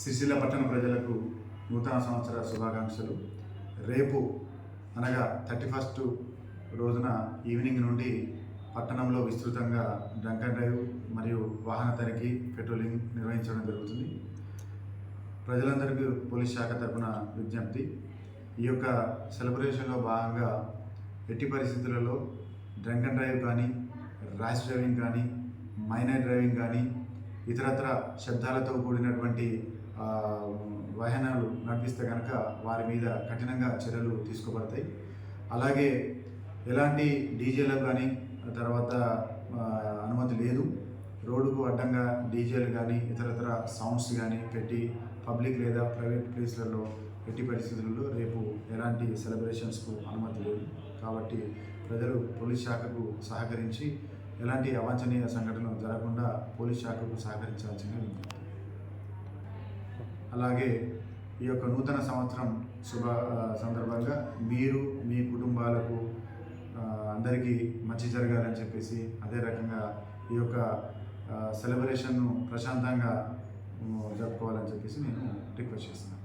సిరిసిల్ల పట్టణ ప్రజలకు నూతన సంవత్సర శుభాకాంక్షలు. రేపు అనగా థర్టీ ఫస్ట్ రోజున ఈవినింగ్ నుండి పట్టణంలో విస్తృతంగా డ్రంక్ అండ్ డ్రైవ్ మరియు వాహన తనిఖీ పెట్రోలింగ్ నిర్వహించడం జరుగుతుంది. ప్రజలందరికీ పోలీస్ శాఖ తరపున విజ్ఞప్తి. ఈ యొక్క సెలబ్రేషన్లో భాగంగా ఎట్టి పరిస్థితులలో డ్రంక్ అండ్ డ్రైవ్ కానీ ర్యాష్ డ్రైవింగ్ కానీ మైనర్ డ్రైవింగ్ కానీ ఇతరత్ర శబ్దాలతో కూడినటువంటి వాహనాలు నడిపిస్తే కనుక వారి మీద కఠినంగా చర్యలు తీసుకోబడతాయి. అలాగే ఎలాంటి డీజేలకు కానీ తర్వాత అనుమతి లేదు. రోడ్డుకు అడ్డంగా డీజేలు కానీ ఇతరత్ర సౌండ్స్ కానీ పెట్టి పబ్లిక్ లేదా ప్రైవేట్ ప్లేస్లలో ఎట్టి పరిస్థితుల్లో రేపు ఎలాంటి సెలబ్రేషన్స్కు అనుమతి లేదు. కాబట్టి ప్రజలు పోలీస్ శాఖకు సహకరించి ఎలాంటి అవాంఛనీయ సంఘటనలు జరగకుండా పోలీస్ శాఖకు సహకరించాల్సిన విజ్ఞప్తి. అలాగే ఈ యొక్క నూతన సంవత్సరం శుభ సందర్భంగా మీరు మీ కుటుంబాలకు అందరికీ మంచి జరగాలని చెప్పేసి అదే రకంగా ఈ యొక్క సెలబ్రేషన్ను ప్రశాంతంగా జరుపుకోవాలని చెప్పేసి నేను రిక్వెస్ట్ చేస్తున్నాను